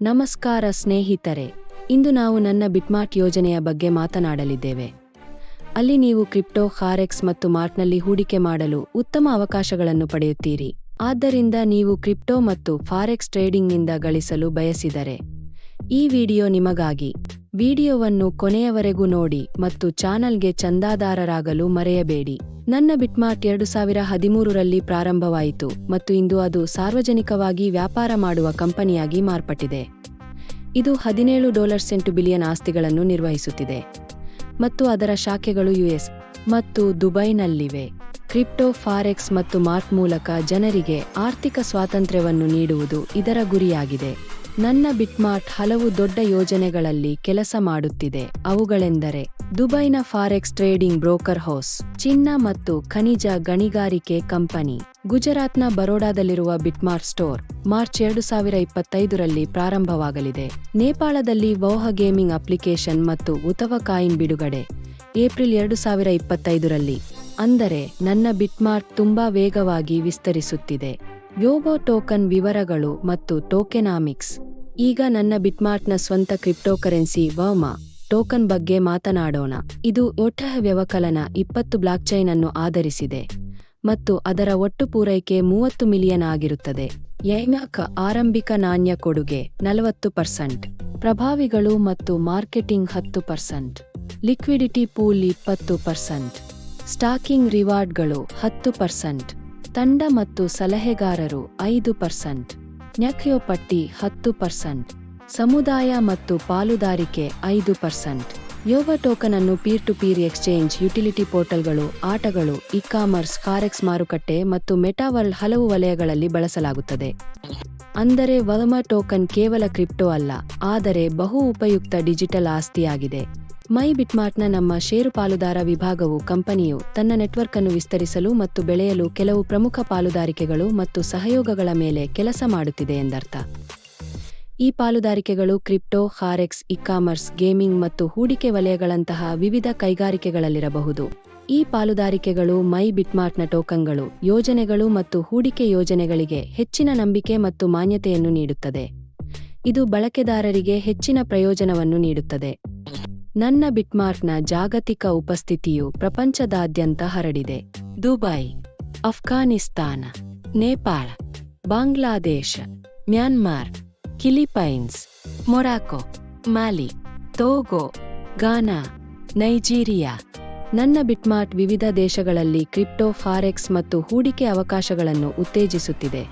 ನಮಸ್ಕಾರ ಸ್ನೇಹಿತರೆ, ಇಂದು ನಾವು ನನ್ನ ಬಿಟ್ಮಾರ್ಟ್ ಯೋಜನೆಯ ಬಗ್ಗೆ ಮಾತನಾಡಲಿದ್ದೇವೆ. ಅಲ್ಲಿ ನೀವು ಕ್ರಿಪ್ಟೋ ಖಾರೆಕ್ಸ್ ಮತ್ತು ಮಾರ್ಟ್ನಲ್ಲಿ ಹೂಡಿಕೆ ಮಾಡಲು ಉತ್ತಮ ಅವಕಾಶಗಳನ್ನು ಪಡೆಯುತ್ತೀರಿ. ಆದ್ದರಿಂದ ನೀವು ಕ್ರಿಪ್ಟೋ ಮತ್ತು ಫಾರೆಕ್ಸ್ ಟ್ರೇಡಿಂಗ್ನಿಂದ ಗಳಿಸಲು ಬಯಸಿದರೆ ಈ ವಿಡಿಯೋ ನಿಮಗಾಗಿ. ವಿಡಿಯೋವನ್ನು ಕೊನೆಯವರೆಗೂ ನೋಡಿ ಮತ್ತು ಚಾನಲ್ಗೆ ಚಂದಾದಾರರಾಗಲು ಮರೆಯಬೇಡಿ. ನನ್ನ ಬಿಟ್ಮಾರ್ಟ್ ಎರಡು ಸಾವಿರ ಹದಿಮೂರರಲ್ಲಿ ಪ್ರಾರಂಭವಾಯಿತು ಮತ್ತು ಇಂದು ಅದು ಸಾರ್ವಜನಿಕವಾಗಿ ವ್ಯಾಪಾರ ಮಾಡುವ ಕಂಪನಿಯಾಗಿ ಮಾರ್ಪಟ್ಟಿದೆ. ಇದು ಹದಿನೇಳು ಡಾಲರ್ ಸೆಂಟು ಬಿಲಿಯನ್ ಆಸ್ತಿಗಳನ್ನು ನಿರ್ವಹಿಸುತ್ತಿದೆ. ಮತ್ತು ಅದರ ಶಾಖೆಗಳು ಯುಎಸ್ ಮತ್ತು ದುಬೈನಲ್ಲಿವೆ. ಕ್ರಿಪ್ಟೋ, ಫಾರೆಕ್ಸ್ ಮತ್ತು ಮಾರ್ಟ್ ಮೂಲಕ ಜನರಿಗೆ ಆರ್ಥಿಕ ಸ್ವಾತಂತ್ರ್ಯವನ್ನು ನೀಡುವುದು ಇದರ ಗುರಿಯಾಗಿದೆ. ನನ್ನ ಬಿಟ್ಮಾರ್ಟ್ ಹಲವು ದೊಡ್ಡ ಯೋಜನೆಗಳಲ್ಲಿ ಕೆಲಸ ಮಾಡುತ್ತಿದೆ. ಅವುಗಳೆಂದರೆ, ದುಬೈನ ಫಾರೆಕ್ಸ್ ಟ್ರೇಡಿಂಗ್ ಬ್ರೋಕರ್ ಹೌಸ್, ಚಿನ್ನ ಮತ್ತು ಖನಿಜ ಗಣಿಗಾರಿಕೆ ಕಂಪನಿ, ಗುಜರಾತ್ನ ಬರೋಡಾದಲ್ಲಿರುವ ಬಿಟ್ಮಾರ್ಟ್ ಸ್ಟೋರ್, ಮಾರ್ಚ್ ಎರಡು ಸಾವಿರ ಇಪ್ಪತ್ತೈದರಲ್ಲಿ ಪ್ರಾರಂಭವಾಗಲಿದೆ. ನೇಪಾಳದಲ್ಲಿ ವೌಹ ಗೇಮಿಂಗ್ ಅಪ್ಲಿಕೇಶನ್ ಮತ್ತು ಉತವ ಕಾಯಿನ್ ಬಿಡುಗಡೆ, ಏಪ್ರಿಲ್ ಎರಡು ಸಾವಿರ ಇಪ್ಪತ್ತೈದರಲ್ಲಿ. ಅಂದರೆ, ನನ್ನ ಬಿಟ್ಮಾರ್ಟ್ ತುಂಬಾ ವೇಗವಾಗಿ ವಿಸ್ತರಿಸುತ್ತಿದೆ. ಯೋಗೋ ಟೋಕನ್ ವಿವರಗಳು ಮತ್ತು ಟೋಕೆನಾಮಿಕ್ಸ್. ಈಗ ನನ್ನ ಬಿಟ್ಮಾರ್ಟ್ನ ಸ್ವಂತ ಕ್ರಿಪ್ಟೋಕರೆನ್ಸಿ ವರ್ಮಾ ಟೋಕನ್ ಬಗ್ಗೆ ಮಾತನಾಡೋಣ. ಇದು ಒಟ್ಟಹ ವ್ಯವಕಲನ ಇಪ್ಪತ್ತು ಬ್ಲಾಕ್ಚೈನ್ ಅನ್ನು ಆಧರಿಸಿದೆ ಮತ್ತು ಅದರ ಒಟ್ಟು ಪೂರೈಕೆ ಮೂವತ್ತು ಮಿಲಿಯನ್ ಆಗಿರುತ್ತದೆ. ಯೈನಾಕ್ ಆರಂಭಿಕ ನಾಣ್ಯ ಕೊಡುಗೆ ನಲವತ್ತು ಪರ್ಸೆಂಟ್, ಪ್ರಭಾವಿಗಳು ಮತ್ತು ಮಾರ್ಕೆಟಿಂಗ್ ಹತ್ತು ಪರ್ಸೆಂಟ್, ಲಿಕ್ವಿಡಿಟಿ ಪೂಲ್ ಇಪ್ಪತ್ತು ಪರ್ಸೆಂಟ್, ಸ್ಟಾಕಿಂಗ್ ರಿವಾರ್ಡ್ಗಳು ಹತ್ತು ಪರ್ಸೆಂಟ್ ತಂಡ ಮತ್ತು ಸಲಹೆಗಾರರು ಐದು ಪರ್ಸೆಂಟ್, ನ್ಯಕ್ಯೋಪಟ್ಟಿ ಹತ್ತು ಪರ್ಸೆಂಟ್, ಸಮುದಾಯ ಮತ್ತು ಪಾಲುದಾರಿಕೆ ಐದು ಪರ್ಸೆಂಟ್. ಯೋಗ ಟೋಕನ್ ಅನ್ನು peer to peer exchange utility ಪೋರ್ಟಲ್ಗಳು ಆಟಗಳು ಇ ಕಾಮರ್ಸ್ ಕಾರೆಕ್ಸ್ ಮಾರುಕಟ್ಟೆ ಮತ್ತು ಮೆಟಾವರ್ಲ್ಡ್ ಹಲವು ವಲಯಗಳಲ್ಲಿ ಬಳಸಲಾಗುತ್ತದೆ. ಅಂದರೆ ವರ್ಮ ಟೋಕನ್ ಕೇವಲ ಕ್ರಿಪ್ಟೋ ಅಲ್ಲ, ಆದರೆ ಬಹು ಉಪಯುಕ್ತ ಡಿಜಿಟಲ್ ಆಸ್ತಿಯಾಗಿದೆ. ಮೈ ಬಿಟ್ಮಾರ್ಟ್ನ ನಮ್ಮ ಷೇರು ಪಾಲುದಾರ ವಿಭಾಗವು ಕಂಪನಿಯು ತನ್ನ ನೆಟ್ವರ್ಕ್ ಅನ್ನು ವಿಸ್ತರಿಸಲು ಮತ್ತು ಬೆಳೆಯಲು ಕೆಲವು ಪ್ರಮುಖ ಪಾಲುದಾರಿಕೆಗಳು ಮತ್ತು ಸಹಯೋಗಗಳ ಮೇಲೆ ಕೆಲಸ ಮಾಡುತ್ತಿದೆ ಎಂದರ್ಥ. ಈ ಪಾಲುದಾರಿಕೆಗಳು crypto, forex e commerce gaming ಮತ್ತು ಹೂಡಿಕೆ ವಲಯಗಳಂತಹ ವಿವಿಧ ಕೈಗಾರಿಕೆಗಳಲ್ಲಿರಬಹುದು. ಈ ಪಾಲುದಾರಿಕೆಗಳು ಮೈ ಬಿಟ್ಮಾರ್ಟ್ನ ಟೋಕನ್ಗಳು, ಯೋಜನೆಗಳು ಮತ್ತು ಹೂಡಿಕೆ ಯೋಜನೆಗಳಿಗೆ ಹೆಚ್ಚಿನ ನಂಬಿಕೆ ಮತ್ತು ಮಾನ್ಯತೆಯನ್ನು ನೀಡುತ್ತದೆ. ಇದು ಬಳಕೆದಾರರಿಗೆ ಹೆಚ್ಚಿನ ಪ್ರಯೋಜನವನ್ನು ನೀಡುತ್ತದೆ. ನನ್ನ ಬಿಟ್ಮಾರ್ಕ್ನ ಜಾಗತಿಕ ಉಪಸ್ಥಿತಿಯು ಪ್ರಪಂಚದಾದ್ಯಂತ ಹರಡಿದೆ. Dubai, Afghanistan, Nepal, Bangladesh, Myanmar, Philippines Morocco Mali Togo Ghana Nigeria. ನನ್ನ ಬಿಟ್ಮಾರ್ಟ್ ವಿವಿಧ ದೇಶಗಳಲ್ಲಿ ಕ್ರಿಪ್ಟೋ, ಫಾರೆಕ್ಸ್ ಮತ್ತು ಹೂಡಿಕೆ ಅವಕಾಶಗಳನ್ನು ಉತ್ತೇಜಿಸುತ್ತಿದೆ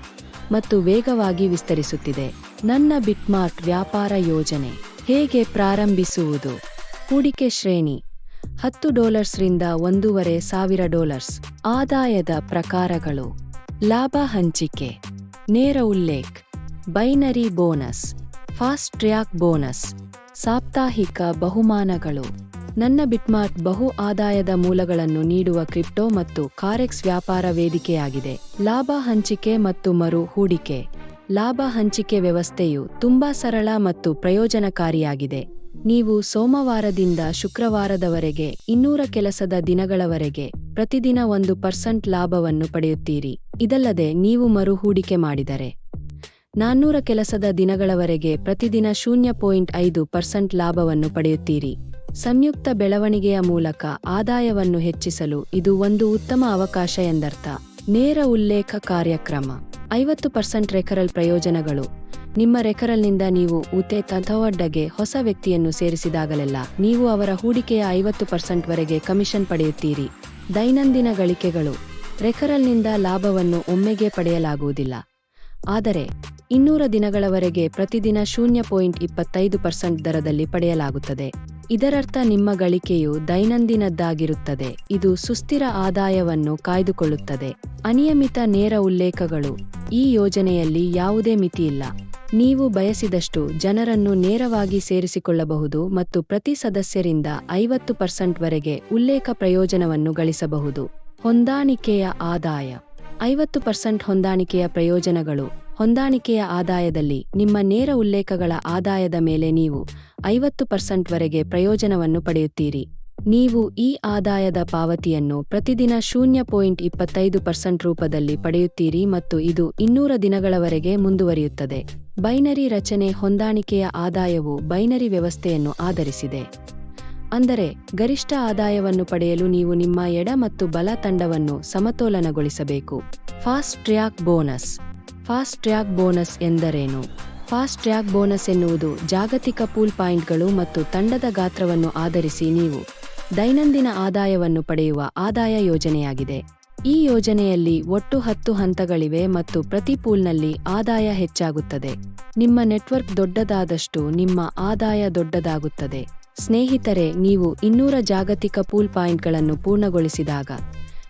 ಮತ್ತು ವೇಗವಾಗಿ ವಿಸ್ತರಿಸುತ್ತಿದೆ. ನನ್ನ ಬಿಟ್ಮಾರ್ಟ್ ವ್ಯಾಪಾರ ಯೋಜನೆ ಹೇಗೆ ಪ್ರಾರಂಭಿಸುವುದು? ಹೂಡಿಕೆ ಶ್ರೇಣಿ. ಹತ್ತು ಡಾಲರ್ಸ್ರಿಂದ ಒಂದೂವರೆ ಸಾವಿರ ಡಾಲರ್ಸ್. ಆದಾಯದ ಪ್ರಕಾರಗಳು. ಲಾಭ ಹಂಚಿಕೆ. ನೇರ ಉಲ್ಲೇಖ. Binary bonus. Fast track bonus. ಸಾಪ್ತಾಹಿಕ ಬಹುಮಾನಗಳು. ನನ್ನ ಬಿಟ್ಮಾರ್ಟ್ ಬಹು ಆದಾಯದ ಮೂಲಗಳನ್ನು ನೀಡುವ ಕ್ರಿಪ್ಟೋ ಮತ್ತು ಕಾರೆಕ್ಸ್ ವ್ಯಾಪಾರ ವೇದಿಕೆಯಾಗಿದೆ. ಲಾಭ ಹಂಚಿಕೆ ಮತ್ತು ಮರು ಹೂಡಿಕೆ. ಲಾಭ ಹಂಚಿಕೆ ವ್ಯವಸ್ಥೆಯು ತುಂಬಾ ಸರಳ ಮತ್ತು ಪ್ರಯೋಜನಕಾರಿಯಾಗಿದೆ. ನೀವು ಸೋಮವಾರದಿಂದ ಶುಕ್ರವಾರದವರೆಗೆ ಇನ್ನೂರ ಕೆಲಸದ ದಿನಗಳವರೆಗೆ ಪ್ರತಿದಿನ ಒಂದು ಪರ್ಸೆಂಟ್ ಲಾಭವನ್ನು ಪಡೆಯುತ್ತೀರಿ. ಇದಲ್ಲದೆ ನೀವು ಮರು ಹೂಡಿಕೆ ಮಾಡಿದರೆ ನಾನ್ನೂರ ಕೆಲಸದ ದಿನಗಳವರೆಗೆ ಪ್ರತಿದಿನ ಶೂನ್ಯ ಪಾಯಿಂಟ್ ಐದು ಪರ್ಸೆಂಟ್ ಲಾಭವನ್ನು ಪಡೆಯುತ್ತೀರಿ. ಸಂಯುಕ್ತ ಬೆಳವಣಿಗೆಯ ಮೂಲಕ ಆದಾಯವನ್ನು ಹೆಚ್ಚಿಸಲು ಇದು ಒಂದು ಉತ್ತಮ ಅವಕಾಶ ಎಂದರ್ಥ. ನೇರ ಉಲ್ಲೇಖ ಕಾರ್ಯಕ್ರಮ. ಐವತ್ತು ಪರ್ಸೆಂಟ್ ರೆಕರಲ್ ಪ್ರಯೋಜನಗಳು. ನಿಮ್ಮ ರೆಕರಲ್ನಿಂದ ನೀವು ಉತೆ ತಥವಡ್ಡಗೆ ಹೊಸ ವ್ಯಕ್ತಿಯನ್ನು ಸೇರಿಸಿದಾಗಲೆಲ್ಲ ನೀವು ಅವರ ಹೂಡಿಕೆಯ ಐವತ್ತು ಪರ್ಸೆಂಟ್ ವರೆಗೆ ಕಮಿಷನ್ ಪಡೆಯುತ್ತೀರಿ. ದೈನಂದಿನ ಗಳಿಕೆಗಳು. ರೆಕರಲ್ನಿಂದ ಲಾಭವನ್ನು ಒಮ್ಮೆಗೆ ಪಡೆಯಲಾಗುವುದಿಲ್ಲ. ಆದರೆ, ಇನ್ನೂರ ದಿನಗಳವರೆಗೆ ಪ್ರತಿದಿನ ಶೂನ್ಯ ಪಾಯಿಂಟ್ ಇಪ್ಪತ್ತೈದು ಪರ್ಸೆಂಟ್ ದರದಲ್ಲಿ ಪಡೆಯಲಾಗುತ್ತದೆ. ಇದರರ್ಥ ನಿಮ್ಮ ಗಳಿಕೆಯು ದೈನಂದಿನದ್ದಾಗಿರುತ್ತದೆ. ಇದು ಸುಸ್ಥಿರ ಆದಾಯವನ್ನು ಕಾಯ್ದುಕೊಳ್ಳುತ್ತದೆ. ಅನಿಯಮಿತ ನೇರ ಉಲ್ಲೇಖಗಳು. ಈ ಯೋಜನೆಯಲ್ಲಿ ಯಾವುದೇ ಮಿತಿಯಿಲ್ಲ. ನೀವು ಬಯಸಿದಷ್ಟು ಜನರನ್ನು ನೇರವಾಗಿ ಸೇರಿಸಿಕೊಳ್ಳಬಹುದು ಮತ್ತು ಪ್ರತಿ ಸದಸ್ಯರಿಂದ ಐವತ್ತು ಪರ್ಸೆಂಟ್ ವರೆಗೆ ಉಲ್ಲೇಖ ಪ್ರಯೋಜನವನ್ನು ಗಳಿಸಬಹುದು. ಹೊಂದಾಣಿಕೆಯ ಆದಾಯ. ಐವತ್ತು ಪರ್ಸೆಂಟ್ ಹೊಂದಾಣಿಕೆಯ ಪ್ರಯೋಜನಗಳು. ಹೊಂದಾಣಿಕೆಯ ಆದಾಯದಲ್ಲಿ ನಿಮ್ಮ ನೇರ ಉಲ್ಲೇಖಗಳ ಆದಾಯದ ಮೇಲೆ ನೀವು ಐವತ್ತು ಪರ್ಸೆಂಟ್ ವರೆಗೆ ಪ್ರಯೋಜನವನ್ನು ಪಡೆಯುತ್ತೀರಿ. ನೀವು ಈ ಆದಾಯದ ಪಾವತಿಯನ್ನು ಪ್ರತಿದಿನ ಶೂನ್ಯ ಪಾಯಿಂಟ್ ಇಪ್ಪತ್ತೈದು ಪರ್ಸೆಂಟ್ ರೂಪದಲ್ಲಿ ಪಡೆಯುತ್ತೀರಿ ಮತ್ತು ಇದು ಇನ್ನೂರ ದಿನಗಳವರೆಗೆ ಮುಂದುವರಿಯುತ್ತದೆ. ಬೈನರಿ ರಚನೆ ಹೊಂದಾಣಿಕೆಯ ಆದಾಯವು ಬೈನರಿ ವ್ಯವಸ್ಥೆಯನ್ನು ಆಧರಿಸಿದೆ. ಅಂದರೆ, ಗರಿಷ್ಠ ಆದಾಯವನ್ನು ಪಡೆಯಲು ನೀವು ನಿಮ್ಮ ಎಡ ಮತ್ತು ಬಲ ತಂಡವನ್ನು ಸಮತೋಲನಗೊಳಿಸಬೇಕು. Fast track bonus. Fast track bonus ಎಂದರೇನು? ಫಾಸ್ಟ್ ಟ್ರ್ಯಾಕ್ ಬೋನಸ್ ಎನ್ನುವುದು ಜಾಗತಿಕ ಪೂಲ್ ಪಾಯಿಂಟ್ಗಳು ಮತ್ತು ತಂಡದ ಗಾತ್ರವನ್ನು ಆಧರಿಸಿ ನೀವು ದೈನಂದಿನ ಆದಾಯವನ್ನು ಪಡೆಯುವ ಆದಾಯ ಯೋಜನೆಯಾಗಿದೆ. ಈ ಯೋಜನೆಯಲ್ಲಿ ಒಟ್ಟು ಹತ್ತು ಹಂತಗಳಿವೆ ಮತ್ತು ಪ್ರತಿ ಪೂಲ್ನಲ್ಲಿ ಆದಾಯ ಹೆಚ್ಚಾಗುತ್ತದೆ. ನಿಮ್ಮ ನೆಟ್ವರ್ಕ್ ದೊಡ್ಡದಾದಷ್ಟು ನಿಮ್ಮ ಆದಾಯ ದೊಡ್ಡದಾಗುತ್ತದೆ. ಸ್ನೇಹಿತರೆ, ನೀವು ಇನ್ನೂರ ಜಾಗತಿಕ ಪೂಲ್ ಪಾಯಿಂಟ್ಗಳನ್ನು ಪೂರ್ಣಗೊಳಿಸಿದಾಗ,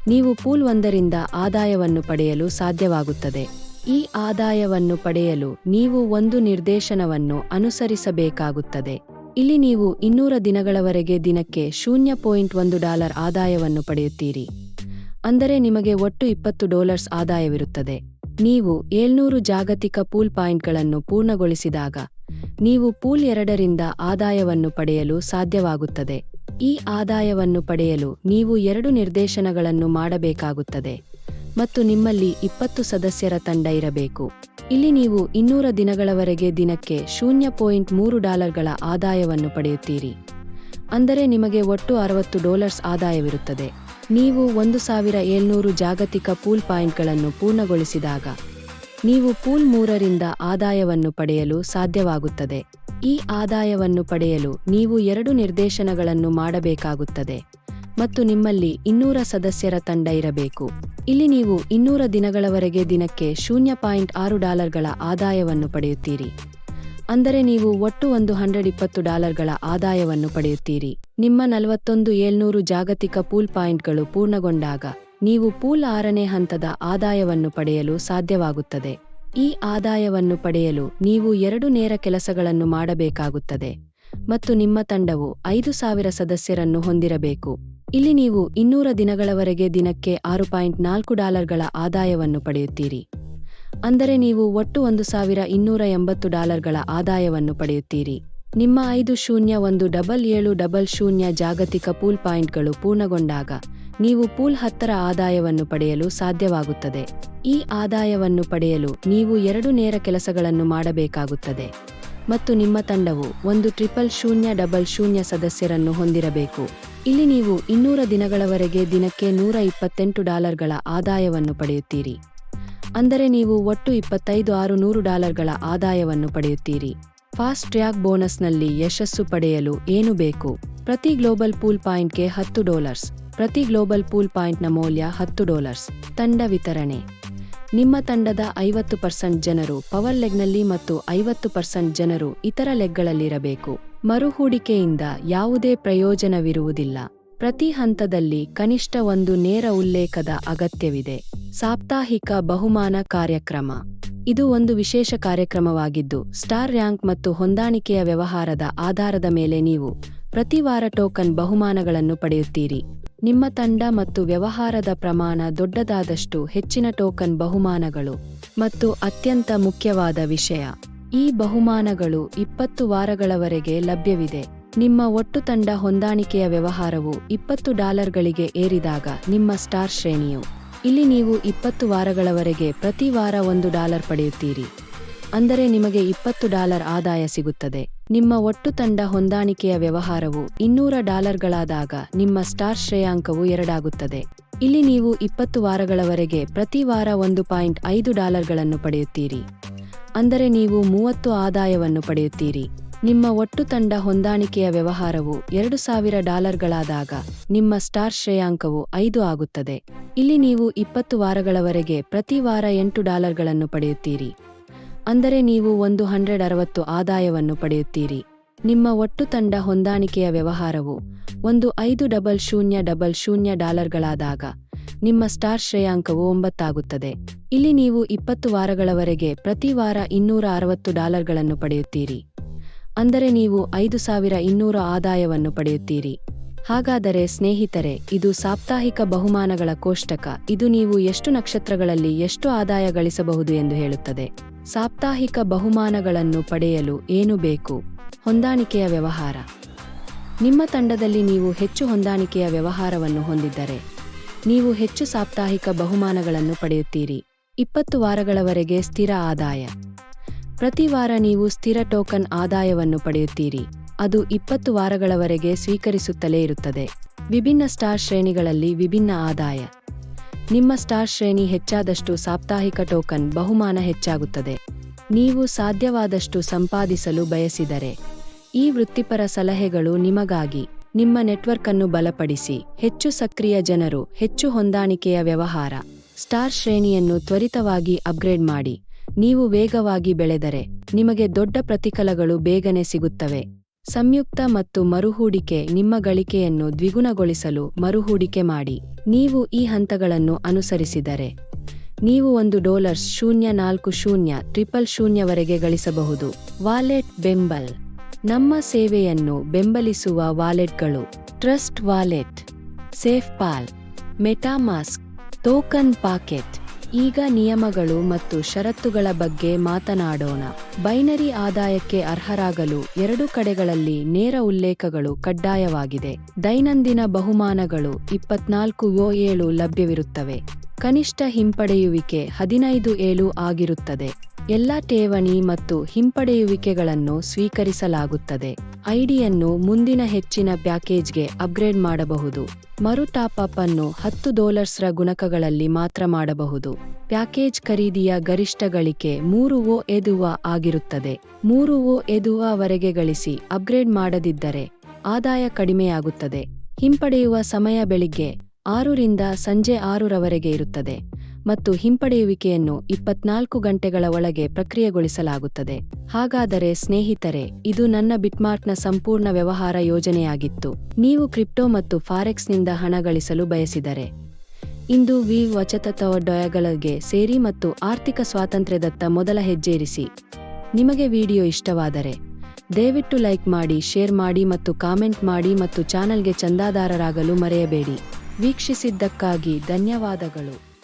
ನೀವು ಪೂಲ್ ಒಂದರಿಂದ ಆದಾಯವನ್ನು ಪಡೆಯಲು ಸಾಧ್ಯವಾಗುತ್ತದೆ. ಈ ಆದಾಯವನ್ನು ಪಡೆಯಲು ನೀವು ಒಂದು ನಿರ್ದೇಶನವನ್ನು ಅನುಸರಿಸಬೇಕಾಗುತ್ತದೆ. ಇಲ್ಲಿ ನೀವು ಇನ್ನೂರ ದಿನಗಳವರೆಗೆ ದಿನಕ್ಕೆ ಶೂನ್ಯ ಪಾಯಿಂಟ್ ಒಂದು ಡಾಲರ್ ಆದಾಯವನ್ನು ಪಡೆಯುತ್ತೀರಿ. ಅಂದರೆ ನಿಮಗೆ ಒಟ್ಟು ಇಪ್ಪತ್ತು ಡಾಲರ್ಸ್ ಆದಾಯವಿರುತ್ತದೆ. ನೀವು ಏಳ್ನೂರು ಜಾಗತಿಕ ಪೂಲ್ ಪಾಯಿಂಟ್ಗಳನ್ನು ಪೂರ್ಣಗೊಳಿಸಿದಾಗ, ನೀವು ಪೂಲ್ ಎರಡರಿಂದ ಆದಾಯವನ್ನು ಪಡೆಯಲು ಸಾಧ್ಯವಾಗುತ್ತದೆ. ಈ ಆದಾಯವನ್ನು ಪಡೆಯಲು ನೀವು ಎರಡು ನಿರ್ದೇಶನಗಳನ್ನು ಮಾಡಬೇಕಾಗುತ್ತದೆ. ಮತ್ತು ನಿಮ್ಮಲ್ಲಿ ಇಪ್ಪತ್ತು ಸದಸ್ಯರ ತಂಡ ಇರಬೇಕು. ಇಲ್ಲಿ ನೀವು ಇನ್ನೂರ ದಿನಗಳವರೆಗೆ ದಿನಕ್ಕೆ ಶೂನ್ಯ ಪಾಯಿಂಟ್ ಮೂರು ಡಾಲರ್ಗಳ ಆದಾಯವನ್ನು ಪಡೆಯುತ್ತೀರಿ. ಅಂದರೆ ನಿಮಗೆ ಒಟ್ಟು ಅರವತ್ತು ಡಾಲರ್ಸ್ ಆದಾಯವಿರುತ್ತದೆ. ನೀವು ಒಂದು ಸಾವಿರ ಏಳ್ನೂರು ಜಾಗತಿಕ ಪೂಲ್ ಪಾಯಿಂಟ್ಗಳನ್ನು ಪೂರ್ಣಗೊಳಿಸಿದಾಗ, ನೀವು ಪೂಲ್ ಮೂರರಿಂದ ಆದಾಯವನ್ನು ಪಡೆಯಲು ಸಾಧ್ಯವಾಗುತ್ತದೆ. ಈ ಆದಾಯವನ್ನು ಪಡೆಯಲು ನೀವು ಎರಡು ನಿರ್ದೇಶನಗಳನ್ನು ಮಾಡಬೇಕಾಗುತ್ತದೆ. ಮತ್ತು ನಿಮ್ಮಲ್ಲಿ ಇನ್ನೂರ ಸದಸ್ಯರ ತಂಡ ಇರಬೇಕು. ಇಲ್ಲಿ ನೀವು ಇನ್ನೂರ ದಿನಗಳವರೆಗೆ ದಿನಕ್ಕೆ ಶೂನ್ಯ ಪಾಯಿಂಟ್ ಆರು ಡಾಲರ್ಗಳ ಆದಾಯವನ್ನು ಪಡೆಯುತ್ತೀರಿ. ಅಂದರೆ ನೀವು ಒಟ್ಟು ಒಂದು ಹಂಡ್ರೆಡ್ ಇಪ್ಪತ್ತು ಡಾಲರ್ಗಳ ಆದಾಯವನ್ನು ಪಡೆಯುತ್ತೀರಿ. ನಿಮ್ಮ ನಲವತ್ತೊಂದು ಏಳ್ನೂರು ಜಾಗತಿಕ ಪೂಲ್ ಪಾಯಿಂಟ್ಗಳು ಪೂರ್ಣಗೊಂಡಾಗ ನೀವು ಪೂಲ್ ಆರನೇ ಹಂತದ ಆದಾಯವನ್ನು ಪಡೆಯಲು ಸಾಧ್ಯವಾಗುತ್ತದೆ. ಈ ಆದಾಯವನ್ನು ಪಡೆಯಲು ನೀವು ಎರಡು ನೇರ ಕೆಲಸಗಳನ್ನು ಮಾಡಬೇಕಾಗುತ್ತದೆ. ಮತ್ತು ನಿಮ್ಮ ತಂಡವು ಐದು ಸಾವಿರ ಸದಸ್ಯರನ್ನು ಹೊಂದಿರಬೇಕು. ಇಲ್ಲಿ ನೀವು ಇನ್ನೂರ ದಿನಗಳವರೆಗೆ ದಿನಕ್ಕೆ ಆರು ಪಾಯಿಂಟ್ ನಾಲ್ಕು ಡಾಲರ್ಗಳ ಆದಾಯವನ್ನು ಪಡೆಯುತ್ತೀರಿ. ಅಂದರೆ ನೀವು ಒಟ್ಟು ಒಂದು ಸಾವಿರ ಇನ್ನೂರ ಎಂಬತ್ತು ಡಾಲರ್ಗಳ ಆದಾಯವನ್ನು ಪಡೆಯುತ್ತೀರಿ. ನಿಮ್ಮ ಐದು ಶೂನ್ಯ ಒಂದು ಡಬಲ್ ಏಳು ಡಬಲ್ ಶೂನ್ಯ ಜಾಗತಿಕ ಪೂಲ್ ಪಾಯಿಂಟ್ಗಳು ಪೂರ್ಣಗೊಂಡಾಗ ನೀವು ಪೂಲ್ ಹತ್ತರ ಆದಾಯವನ್ನು ಪಡೆಯಲು ಸಾಧ್ಯವಾಗುತ್ತದೆ. ಈ ಆದಾಯವನ್ನು ಪಡೆಯಲು ನೀವು ಎರಡು ನೇರ ಕೆಲಸಗಳನ್ನು ಮಾಡಬೇಕಾಗುತ್ತದೆ. ಮತ್ತು ನಿಮ್ಮ ತಂಡವು ಒಂದು ಟ್ರಿಪಲ್ ಶೂನ್ಯ ಡಬಲ್ ಶೂನ್ಯ ಸದಸ್ಯರನ್ನು ಹೊಂದಿರಬೇಕು. ಇಲ್ಲಿ ನೀವು ಇನ್ನೂರ ದಿನಗಳವರೆಗೆ ದಿನಕ್ಕೆ ನೂರ ಇಪ್ಪತ್ತೆಂಟು ಡಾಲರ್ಗಳ ಆದಾಯವನ್ನು ಪಡೆಯುತ್ತೀರಿ. ಅಂದರೆ ನೀವು ಒಟ್ಟು ಇಪ್ಪತ್ತೈದು ಆರು ನೂರು ಡಾಲರ್ಗಳ ಆದಾಯವನ್ನು ಪಡೆಯುತ್ತೀರಿ. ಫಾಸ್ಟ್ ಟ್ರ್ಯಾಕ್ ಬೋನಸ್ನಲ್ಲಿ ಯಶಸ್ಸು ಪಡೆಯಲು ಏನು ಬೇಕು? ಪ್ರತಿ ಗ್ಲೋಬಲ್ ಪೂಲ್ ಪಾಯಿಂಟ್ಗೆ ಹತ್ತು ಡಾಲರ್ಸ್. ಪ್ರತಿ ಗ್ಲೋಬಲ್ ಪೂಲ್ ಪಾಯಿಂಟ್ನ ಮೌಲ್ಯ ಹತ್ತು ಡಾಲರ್ಸ್. ತಂಡ ವಿತರಣೆ. ನಿಮ್ಮ ತಂಡದ ಐವತ್ತು ಪರ್ಸೆಂಟ್ ಜನರು ಪವರ್ ಲೆಗ್ನಲ್ಲಿ ಮತ್ತು ಐವತ್ತು ಪರ್ಸೆಂಟ್ ಜನರು ಇತರ ಲೆಗ್ಗಳಲ್ಲಿರಬೇಕು. ಮರುಹೂಡಿಕೆಯಿಂದ ಯಾವುದೇ ಪ್ರಯೋಜನವಿರುವುದಿಲ್ಲ. ಪ್ರತಿ ಹಂತದಲ್ಲಿ ಕನಿಷ್ಠ ಒಂದು ನೇರ ಉಲ್ಲೇಖದ ಅಗತ್ಯವಿದೆ. ಸಾಪ್ತಾಹಿಕ ಬಹುಮಾನ ಕಾರ್ಯಕ್ರಮ. ಇದು ಒಂದು ವಿಶೇಷ ಕಾರ್ಯಕ್ರಮವಾಗಿದ್ದು, ಸ್ಟಾರ್ ರ್ಯಾಂಕ್ ಮತ್ತು ಹೊಂದಾಣಿಕೆಯ ವ್ಯವಹಾರದ ಆಧಾರದ ಮೇಲೆ ನೀವು ಪ್ರತಿ ವಾರ ಟೋಕನ್ ಬಹುಮಾನಗಳನ್ನು ಪಡೆಯುತ್ತೀರಿ. ನಿಮ್ಮ ತಂಡ ಮತ್ತು ವ್ಯವಹಾರದ ಪ್ರಮಾಣ ದೊಡ್ಡದಾದಷ್ಟು ಹೆಚ್ಚಿನ ಟೋಕನ್ ಬಹುಮಾನಗಳು ಮತ್ತು ಅತ್ಯಂತ ಮುಖ್ಯವಾದ ವಿಷಯ. ಈ ಬಹುಮಾನಗಳು ಇಪ್ಪತ್ತು ವಾರಗಳವರೆಗೆ ಲಭ್ಯವಿದೆ. ನಿಮ್ಮ ಒಟ್ಟು ತಂಡ ಹೊಂದಾಣಿಕೆಯ ವ್ಯವಹಾರವು ಇಪ್ಪತ್ತು ಡಾಲರ್ಗಳಿಗೆ ಏರಿದಾಗ ನಿಮ್ಮ ಸ್ಟಾರ್ ಶ್ರೇಣಿಯು. ಇಲ್ಲಿ ನೀವು ಇಪ್ಪತ್ತು ವಾರಗಳವರೆಗೆ ಪ್ರತಿ ವಾರ ಒಂದು ಡಾಲರ್ ಪಡೆಯುತ್ತೀರಿ. ಅಂದರೆ ನಿಮಗೆ ಇಪ್ಪತ್ತು ಡಾಲರ್ ಆದಾಯ ಸಿಗುತ್ತದೆ. ನಿಮ್ಮ ಒಟ್ಟು ತಂಡ ಹೊಂದಾಣಿಕೆಯ ವ್ಯವಹಾರವು ಇನ್ನೂರ ಡಾಲರ್ಗಳಾದಾಗ ನಿಮ್ಮ ಸ್ಟಾರ್ ಶ್ರೇಯಾಂಕವು ಎರಡಾಗುತ್ತದೆ. ಇಲ್ಲಿ ನೀವು ಇಪ್ಪತ್ತು ವಾರಗಳವರೆಗೆ ಪ್ರತಿ ವಾರ ಒಂದು ಪಾಯಿಂಟ್ ಐದು ಡಾಲರ್ಗಳನ್ನು ಪಡೆಯುತ್ತೀರಿ. ಅಂದರೆ ನೀವು ಮೂವತ್ತು ಆದಾಯವನ್ನು ಪಡೆಯುತ್ತೀರಿ. ನಿಮ್ಮ ಒಟ್ಟು ತಂಡ ಹೊಂದಾಣಿಕೆಯ ವ್ಯವಹಾರವು ಎರಡು ಸಾವಿರ ಡಾಲರ್ಗಳಾದಾಗ ನಿಮ್ಮ ಸ್ಟಾರ್ ಶ್ರೇಯಾಂಕವು ಐದು ಆಗುತ್ತದೆ. ಇಲ್ಲಿ ನೀವು ಇಪ್ಪತ್ತು ವಾರಗಳವರೆಗೆ ಪ್ರತಿ ವಾರ ಎಂಟು ಡಾಲರ್ಗಳನ್ನು ಪಡೆಯುತ್ತೀರಿ. ಅಂದರೆ ನೀವು ಒಂದು ಹಂಡ್ರೆಡ್ ಅರವತ್ತು ಆದಾಯವನ್ನು ಪಡೆಯುತ್ತೀರಿ. ನಿಮ್ಮ ಒಟ್ಟು ತಂಡ ಹೊಂದಾಣಿಕೆಯ ವ್ಯವಹಾರವು ಒಂದು ಐದು ಡಬಲ್ ಶೂನ್ಯ ಡಬಲ್ ಶೂನ್ಯ ಡಾಲರ್ಗಳಾದಾಗ ನಿಮ್ಮ ಸ್ಟಾರ್ ಶ್ರೇಯಾಂಕವು ಒಂಬತ್ತಾಗುತ್ತದೆ. ಇಲ್ಲಿ ನೀವು ಇಪ್ಪತ್ತು ವಾರಗಳವರೆಗೆ ಪ್ರತಿ ವಾರ ಇನ್ನೂರ ಅರವತ್ತು ಡಾಲರ್ಗಳನ್ನು ಪಡೆಯುತ್ತೀರಿ. ಅಂದರೆ ನೀವು ಐದು ಸಾವಿರ ಇನ್ನೂರ ಆದಾಯವನ್ನು ಪಡೆಯುತ್ತೀರಿ. ಹಾಗಾದರೆ ಸ್ನೇಹಿತರೆ, ಇದು ಸಾಪ್ತಾಹಿಕ ಬಹುಮಾನಗಳ ಕೋಷ್ಟಕ. ಇದು ನೀವು ಎಷ್ಟು ನಕ್ಷತ್ರಗಳಲ್ಲಿ ಎಷ್ಟು ಆದಾಯ ಗಳಿಸಬಹುದು ಎಂದು ಹೇಳುತ್ತದೆ. ಸಾಪ್ತಾಹಿಕ ಬಹುಮಾನಗಳನ್ನು ಪಡೆಯಲು ಏನು ಬೇಕು? ಹೊಂದಾಣಿಕೆಯ ವ್ಯವಹಾರ. ನಿಮ್ಮ ತಂಡದಲ್ಲಿ ನೀವು ಹೆಚ್ಚು ಹೊಂದಾಣಿಕೆಯ ವ್ಯವಹಾರವನ್ನು ಹೊಂದಿದ್ದರೆ ನೀವು ಹೆಚ್ಚು ಸಾಪ್ತಾಹಿಕ ಬಹುಮಾನಗಳನ್ನು ಪಡೆಯುತ್ತೀರಿ. ಇಪ್ಪತ್ತು ವಾರಗಳವರೆಗೆ ಸ್ಥಿರ ಆದಾಯ. ಪ್ರತಿ ವಾರ ನೀವು ಸ್ಥಿರ ಟೋಕನ್ ಆದಾಯವನ್ನು ಪಡೆಯುತ್ತೀರಿ. ಅದು ಇಪ್ಪತ್ತು ವಾರಗಳವರೆಗೆ ಸ್ವೀಕರಿಸುತ್ತಲೇ ಇರುತ್ತದೆ. ವಿಭಿನ್ನ ಸ್ಟಾರ್ ಶ್ರೇಣಿಗಳಲ್ಲಿ ವಿಭಿನ್ನ ಆದಾಯ. ನಿಮ್ಮ ಸ್ಟಾರ್ ಶ್ರೇಣಿ ಹೆಚ್ಚಾದಷ್ಟು ಸಾಪ್ತಾಹಿಕ ಟೋಕನ್ ಬಹುಮಾನ ಹೆಚ್ಚಾಗುತ್ತದೆ. ನೀವು ಸಾಧ್ಯವಾದಷ್ಟು ಸಂಪಾದಿಸಲು ಬಯಸಿದರೆ. ಈ ವೃತ್ತಿಪರ ಸಲಹೆಗಳು ನಿಮಗಾಗಿ. ನಿಮ್ಮ ನೆಟ್ವರ್ಕ್ ಅನ್ನು ಬಲಪಡಿಸಿ. ಹೆಚ್ಚು ಸಕ್ರಿಯ ಜನರು, ಹೆಚ್ಚು ಹೊಂದಾಣಿಕೆಯ ವ್ಯವಹಾರ. ಸ್ಟಾರ್ ಶ್ರೇಣಿಯನ್ನು ತ್ವರಿತವಾಗಿ ಅಪ್ಗ್ರೇಡ್ ಮಾಡಿ. ನೀವು ವೇಗವಾಗಿ ಬೆಳೆದರೆ, ನಿಮಗೆ ದೊಡ್ಡ ಪ್ರತಿಫಲಗಳು ಬೇಗನೆ ಸಿಗುತ್ತವೆ. ಸಂಯುಕ್ತ ಮತ್ತು ಮರುಹೂಡಿಕೆ ನಿಮ್ಮ ಗಳಿಕೆಯನ್ನು ದ್ವಿಗುಣಗೊಳಿಸಲು ಮರುಹೂಡಿಕೆ ಮಾಡಿ. ನೀವು ಈ ಹಂತಗಳನ್ನು ಅನುಸರಿಸಿದರೆ, ನೀವು ಒಂದು ಡಾಲರ್ಸ್ ಶೂನ್ಯ ನಾಲ್ಕು ಶೂನ್ಯ ಟ್ರಿಪಲ್ ಶೂನ್ಯವರೆಗೆ ಗಳಿಸಬಹುದು. ವಾಲೆಟ್ ಬೆಂಬಲ್. ನಮ್ಮ ಸೇವೆಯನ್ನು ಬೆಂಬಲಿಸುವ ವಾಲೆಟ್ಗಳು Trust Wallet SafePal MetaMask, TokenPocket. ಈಗ ನಿಯಮಗಳು ಮತ್ತು ಷರತ್ತುಗಳ ಬಗ್ಗೆ ಮಾತನಾಡೋಣ. ಬೈನರಿ ಆದಾಯಕ್ಕೆ ಅರ್ಹರಾಗಲು ಎರಡು ಕಡೆಗಳಲ್ಲಿ ನೇರ ಉಲ್ಲೇಖಗಳು ಕಡ್ಡಾಯವಾಗಿದೆ. ದೈನಂದಿನ ಬಹುಮಾನಗಳು ಇಪ್ಪತ್ನಾಲ್ಕು ಯೋ ಏಳು ಲಭ್ಯವಿರುತ್ತವೆ. ಕನಿಷ್ಠ ಹಿಂಪಡೆಯುವಿಕೆ ಹದಿನೈದು ಏಳು ಆಗಿರುತ್ತದೆ. ಎಲ್ಲ ಠೇವಣಿ ಮತ್ತು ಹಿಂಪಡೆಯುವಿಕೆಗಳನ್ನು ಸ್ವೀಕರಿಸಲಾಗುತ್ತದೆ. ಐಡಿಯನ್ನು ಮುಂದಿನ ಹೆಚ್ಚಿನ ಪ್ಯಾಕೇಜ್ಗೆ ಅಪ್ಗ್ರೇಡ್ ಮಾಡಬಹುದು. ಮರು ಟಾಪ್ ಅಪ್ ಅನ್ನು ಹತ್ತು ಡಾಲರ್ಸ್ರ ಗುಣಕಗಳಲ್ಲಿ ಮಾತ್ರ ಮಾಡಬಹುದು. ಪ್ಯಾಕೇಜ್ ಖರೀದಿಯ ಗರಿಷ್ಠ ಗಳಿಕೆ ಮೂರು ಓ ಎದುವ ಆಗಿರುತ್ತದೆ. ಮೂರು ಓ ಎದುವವರೆಗೆ ಗಳಿಸಿ ಅಪ್ಗ್ರೇಡ್ ಮಾಡದಿದ್ದರೆ ಆದಾಯ ಕಡಿಮೆಯಾಗುತ್ತದೆ. ಹಿಂಪಡೆಯುವ ಸಮಯ ಬೆಳಿಗ್ಗೆ ಆರರಿಂದ ಸಂಜೆ ಆರರವರೆಗೆ ಇರುತ್ತದೆ. ಮತ್ತು ಹಿಂಪಡೆಯುವಿಕೆಯನ್ನು ಇಪ್ಪತ್ನಾಲ್ಕು ಗಂಟೆಗಳ ಒಳಗೆ ಪ್ರಕ್ರಿಯೆಗೊಳಿಸಲಾಗುತ್ತದೆ. ಹಾಗಾದರೆ ಸ್ನೇಹಿತರೆ, ಇದು ನನ್ನ ಬಿಟ್ಮಾರ್ಟ್ನ ಸಂಪೂರ್ಣ ವ್ಯವಹಾರ ಯೋಜನೆಯಾಗಿತ್ತು. ನೀವು ಕ್ರಿಪ್ಟೋ ಮತ್ತು ಫಾರೆಕ್ಸ್ನಿಂದ ಹಣ ಗಳಿಸಲು ಬಯಸಿದರೆ. ಇಂದು ವಿ ವಚತತವಡಯಗಳಿಗೆ ಸೇರಿ ಮತ್ತು ಆರ್ಥಿಕ ಸ್ವಾತಂತ್ರ್ಯದತ್ತ ಮೊದಲ ಹೆಜ್ಜೇರಿಸಿ. ನಿಮಗೆ ವಿಡಿಯೋ ಇಷ್ಟವಾದರೆ, ದಯವಿಟ್ಟು ಲೈಕ್ ಮಾಡಿ, ಶೇರ್ ಮಾಡಿ ಮತ್ತು ಕಾಮೆಂಟ್ ಮಾಡಿ ಮತ್ತು ಚಾನಲ್ಗೆ ಚಂದಾದಾರರಾಗಲು ಮರೆಯಬೇಡಿ. ವೀಕ್ಷಿಸಿದ್ದಕ್ಕಾಗಿ ಧನ್ಯವಾದಗಳು.